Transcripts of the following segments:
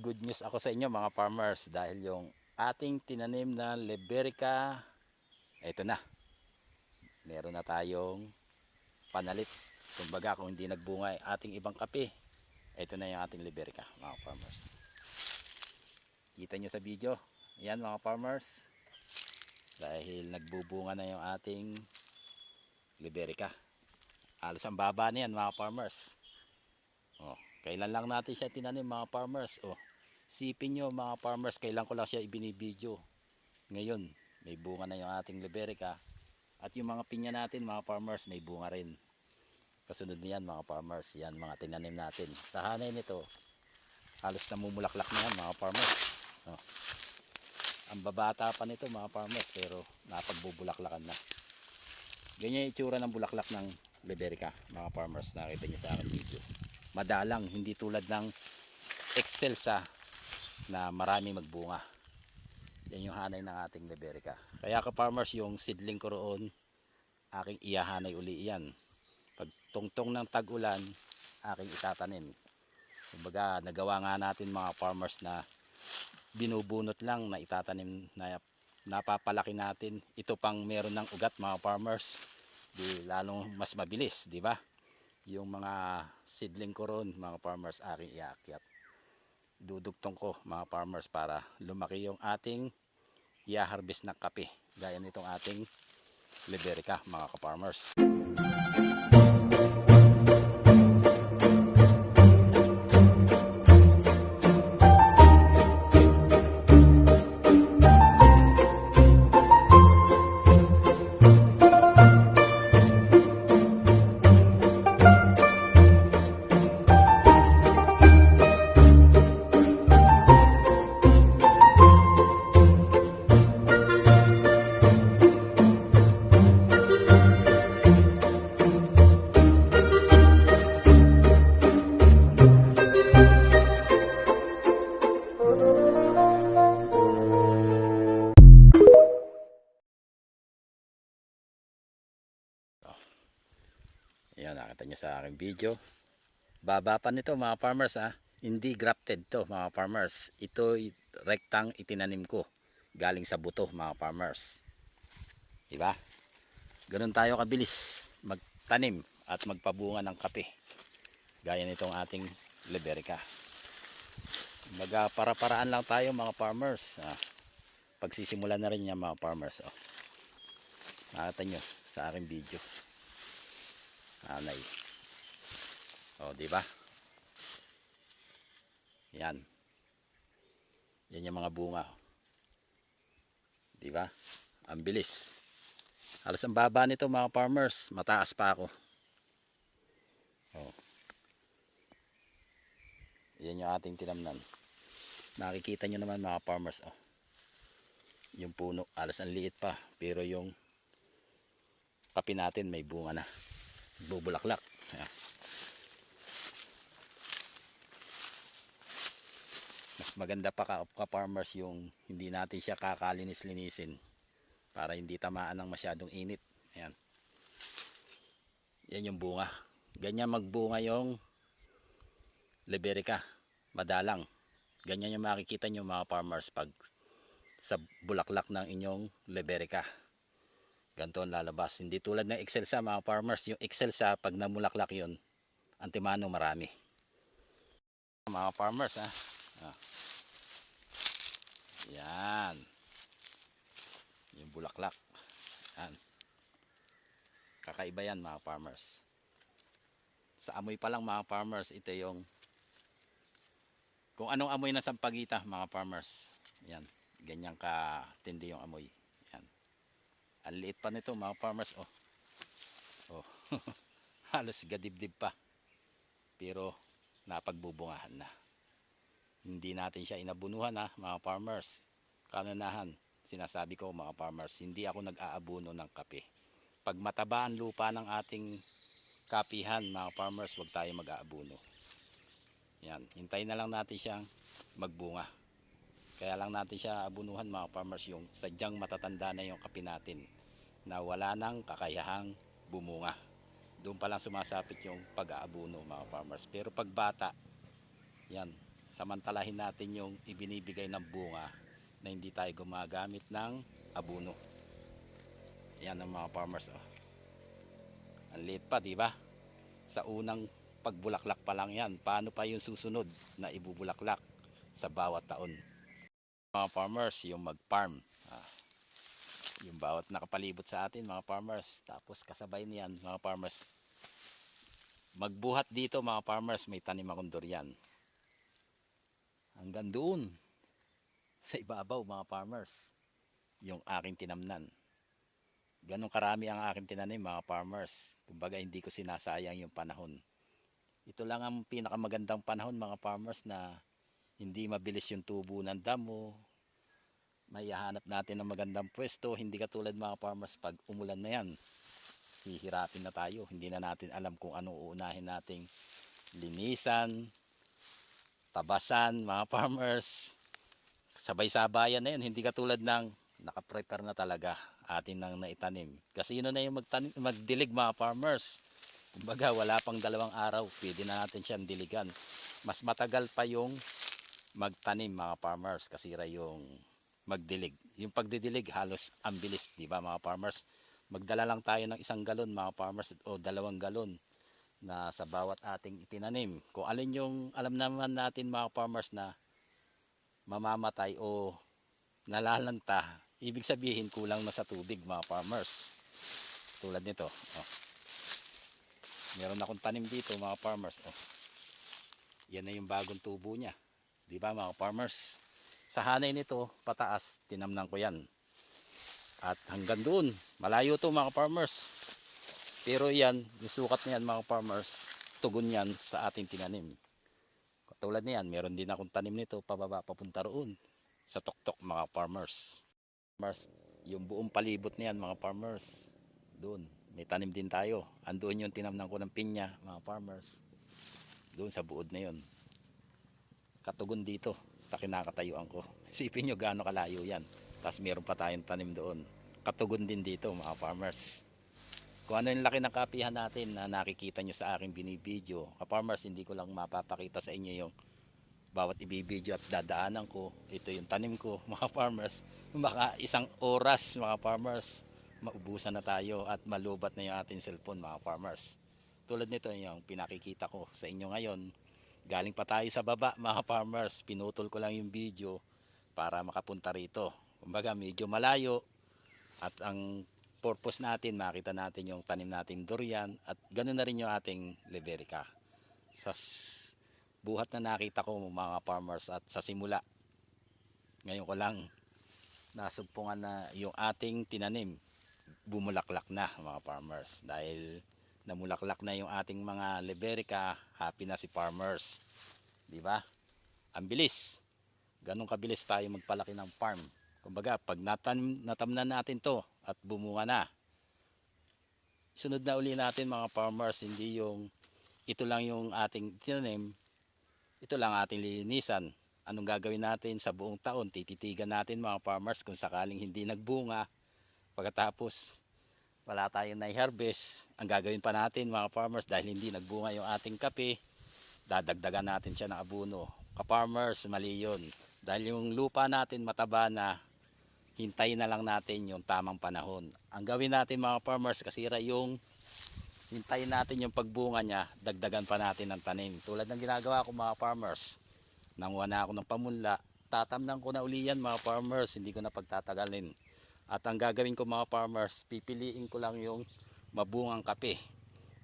Good news ako sa inyo mga farmers dahil yung ating tinanim na Liberica, eto na. Meron na tayong panalit. Kumbaga kung hindi nagbunga ating ibang kape, eto na yung ating Liberica mga farmers. Kita nyo sa video, yan mga farmers. Dahil nagbubunga na yung ating Liberica. Alos ang baba niyan mga farmers. Oh, kailan lang natin siya tinanim mga farmers. Oh, sipin nyo mga farmers, kailan ko lang siya ibinibidyo. Ngayon, may bunga na yung ating Liberica. At yung mga pinya natin mga farmers, may bunga rin. Kasunod niyan mga farmers, yan mga tinanim natin. Tahanay nito, halos namumulaklak na yan mga farmers. Oh. Ang babata pa nito mga farmers, pero napagbubulaklakan na. Ganyan yung itsura ng bulaklak ng Liberica, mga farmers. Nakita niyo sa aking video. Madalang, hindi tulad ng Excelsa na marami magbunga. Yan yung hanay ng ating Liberica. Kaya ka farmers, yung seedling ko roon, aking iyahanay uli yan. Pag tungtong ng tag-ulan, aking itatanim. Kumbaga, nagawa nga natin mga farmers na binubunot lang na itatanim na napapalaki natin. Ito pang meron ng ugat mga farmers di lalong mas mabilis, di ba? Yung mga seedling ko ron, mga farmers aking iakyat. Dudugtong ko mga farmers para lumaki yung ating i-harvest na kape. Gaya nitong ating Liberica mga ka-farmers. Niyo sa aking video. Baba pa nito mga farmers ha. Hindi grafted to mga farmers. Ito rektang itinanim ko. Galing sa buto mga farmers. Diba? Ganun tayo kabilis magtanim at magpabunga ng kape. Gaya nitong ating Liberica. Maga para-paraan lang tayo mga farmers. Ah, pagsisimulan na rin niya mga farmers. Oh. Nakita nyo sa aking video anay. O, di ba? Yan. Yan yung mga bunga. Di ba? Ang bilis. Halos ang baba nito mga farmers. Mataas pa ako. O. Yan yung ating tinamnan. Nakikita nyo naman mga farmers. Oh. Yung puno. Halos ang liit pa. Pero yung kapi natin may bunga na bubulaklak. Ayan. Maganda pa ka, ka yung hindi natin siya kakalinis-linisin para hindi tamaan ng masyadong init. Ayan. Yan yung bunga. Ganyan magbunga yung Liberica. Madalang. Ganyan yung makikita nyo mga farmers pag sa bulaklak ng inyong Liberica ganito ang lalabas hindi tulad ng Excelsa mga farmers yung Excelsa pag namulaklak yun antimano marami mga farmers ha ah. Yan yung bulaklak yan kakaiba yan mga farmers sa amoy pa lang mga farmers ito yung kung anong amoy ng sampagita mga farmers yan ganyan ka tindi yung amoy ang liit pa nito mga farmers oh. Oh. Halos gadibdib pa. Pero napagbubungahan na. Hindi natin siya inabunuhan ha mga farmers. Kanunahan, sinasabi ko mga farmers, hindi ako nag-aabuno ng kape. Pag mataba ang lupa ng ating kapihan mga farmers, wag tayo mag-aabuno. Yan, hintayin na lang natin siyang magbunga. Kaya lang natin siya abunuhan mga farmers yung sadyang matatanda na yung kape natin na wala nang kakayahang bumunga. Doon pa lang sumasapit yung pag-aabuno mga farmers. Pero pag bata, yan, samantalahin natin yung ibinibigay ng bunga na hindi tayo gumagamit ng abuno. Yan ang mga farmers. Oh. Ang liit pa, di ba? Sa unang pagbulaklak pa lang yan. Paano pa yung susunod na ibubulaklak sa bawat taon? Mga farmers, yung mag-farm. Ah, yung bawat nakapalibot sa atin, mga farmers. Tapos kasabay niyan, mga farmers. Magbuhat dito, mga farmers, may tanim akong durian. Hanggang doon, sa ibabaw, mga farmers, yung aking tinamnan. Ganong karami ang aking tinanim, mga farmers. Kumbaga, hindi ko sinasayang yung panahon. Ito lang ang pinakamagandang panahon, mga farmers, na hindi mabilis yung tubo ng damo. May hahanap natin ng magandang pwesto. Hindi katulad mga farmers, pag umulan na yan, hihirapin na tayo. Hindi na natin alam kung ano uunahin nating linisan, tabasan, mga farmers. Sabay-sabayan na yun. Hindi katulad ng nakaprepare na talaga atin nang naitanim. Kasi yun na yung magtanim, magdilig mga farmers. Kumbaga wala pang dalawang araw, pwede na natin siyang diligan. Mas matagal pa yung magtanim mga farmers kasi ra yung magdilig. Yung pagdidilig halos ang bilis, di ba mga farmers? Magdala lang tayo ng isang galon mga farmers o dalawang galon na sa bawat ating itinanim. Kung alin yung alam naman natin mga farmers na mamamatay o nalalanta, ibig sabihin kulang na sa tubig mga farmers. Tulad nito. Oh. Meron akong tanim dito mga farmers. Oh. Yan na yung bagong tubo niya. Di ba mga farmers? Sa hanay nito, pataas, tinamnan ko yan. At hanggang doon, malayo to mga farmers. Pero yan, yung sukat na yan mga farmers, tugon yan sa ating tinanim. Katulad niyan, meron din akong tanim nito pababa papunta roon sa tuktok mga farmers. Farmers, yung buong palibot niyan mga farmers, doon, may tanim din tayo. Andoon yung tinamnan ko ng pinya mga farmers. Doon sa buod na yun. Katugon dito sa kinakatayuan ko. Isipin nyo gaano kalayo yan. Tapos meron pa tayong tanim doon. Katugon din dito mga farmers. Kung ano yung laki ng kapihan natin na nakikita nyo sa aking binibideo. Ka-farmers, hindi ko lang mapapakita sa inyo yung bawat ibibideo at dadaanan ko. Ito yung tanim ko, mga farmers. Baka isang oras, mga farmers, maubusan na tayo at malubat na yung ating cellphone, mga farmers. Tulad nito yung pinakikita ko sa inyo ngayon. Galing pa tayo sa baba, mga farmers. Pinutol ko lang yung video para makapunta rito. Kumbaga, medyo malayo at ang purpose natin, makita natin yung tanim nating durian at ganoon na rin yung ating liberica. Sa buhat na nakita ko mga farmers at sa simula, ngayon ko lang nasumpungan na yung ating tinanim. Bumulaklak na mga farmers dahil namulaklak na yung ating mga liberica. Happy na si farmers di ba? Ang bilis. Ganun kabilis tayo magpalaki ng farm. Kumbaga pag natan, natamnan natin to at bumunga na. Sunod na uli natin mga farmers hindi yung ito lang yung ating tinanim ito lang ating lilinisan. Anong gagawin natin sa buong taon? Tititigan natin mga farmers kung sakaling hindi nagbunga. Pagkatapos wala tayong na-harvest. Ang gagawin pa natin mga farmers dahil hindi nagbunga yung ating kape dadagdagan natin siya ng abono. Ka-farmers mali yun. Dahil yung lupa natin mataba na hintayin na lang natin yung tamang panahon. Ang gawin natin mga farmers, kasira yung hintayin natin yung pagbunga niya, dagdagan pa natin ng tanim. Tulad ng ginagawa ko mga farmers, nanguha na ako ng pamunla, tatamnan ko na uli yan mga farmers, hindi ko na pagtatagalin. At ang gagawin ko mga farmers, pipiliin ko lang yung mabungang kape.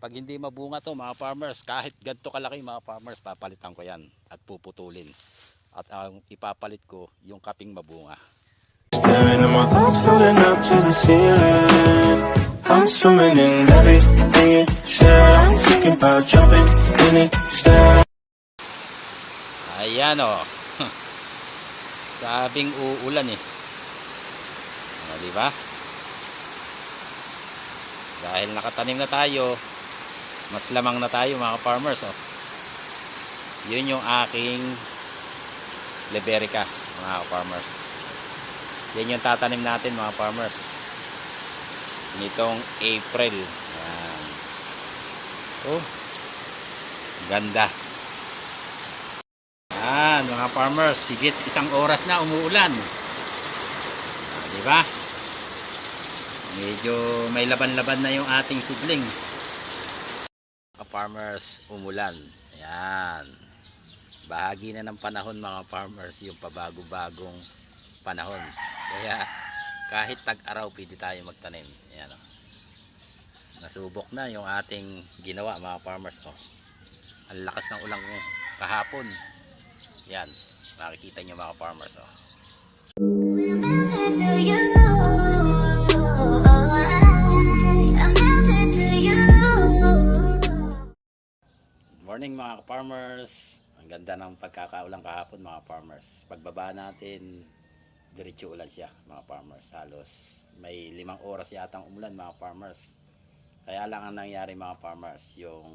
Pag hindi mabunga to mga farmers, kahit ganito kalaki mga farmers, papalitan ko yan at puputulin. At ang ipapalit ko, yung kaping mabunga. Staring at my thoughts floating up to the ceiling. I'm swimming in everything you said. I'm thinking about jumping in it. Stare Ayan o. Sabing uulan eh. O, di ba? Dahil nakatanim na tayo, mas lamang na tayo mga farmers. Oh. Yun yung aking liberica mga farmers. Yan yung tatanim natin mga farmers. Nitong April. Yan. Oh. Ganda. Yan, mga farmers, sigit isang oras na umuulan. Ah, di ba? Medyo may laban-laban na yung ating sidling. Mga farmers, umulan. Yan. Bahagi na ng panahon mga farmers, yung pabago-bagong panahon. Kaya kahit tag-araw pwede tayo magtanim. Yan o. Nasubok na yung ating ginawa mga farmers. Oh. Ang lakas ng ulang kahapon. Yan. Makikita nyo mga farmers. Oh. You. To you. Good morning mga farmers. Ang ganda ng pagkakaulang kahapon mga farmers. Pagbaba natin, diretso ulan siya mga farmers. Halos may limang oras yatang umulan mga farmers. Kaya lang ang nangyari mga farmers, yung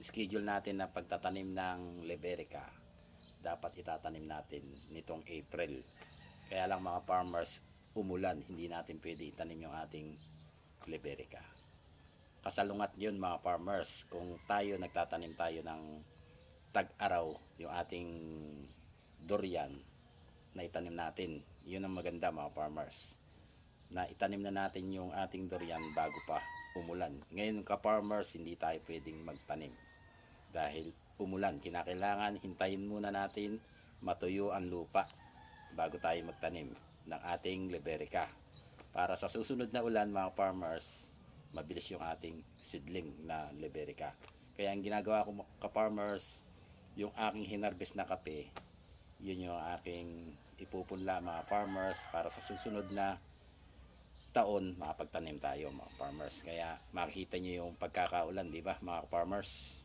schedule natin na pagtatanim ng Liberica, dapat itatanim natin nitong April. Kaya lang mga farmers, umulan, hindi natin pwede itanim yung ating Liberica kasalungat yun mga farmers kung tayo nagtatanim tayo ng tag-araw yung ating durian na itanim natin yun ang maganda mga farmers na itanim na natin yung ating durian bago pa umulan. Ngayon ka farmers hindi tayo pwedeng magtanim dahil umulan. Kinakailangan hintayin muna natin matuyo ang lupa bago tayo magtanim ng ating liberica para sa susunod na ulan mga farmers mabilis yung ating seedling na liberica. Kaya ang ginagawa ko ka-farmers, yung aking hinarvest na kape, yun yung aking ipupunla mga farmers para sa susunod na taon makapagtanim tayo mga farmers. Kaya makikita nyo yung pagkakaulan, di ba mga farmers?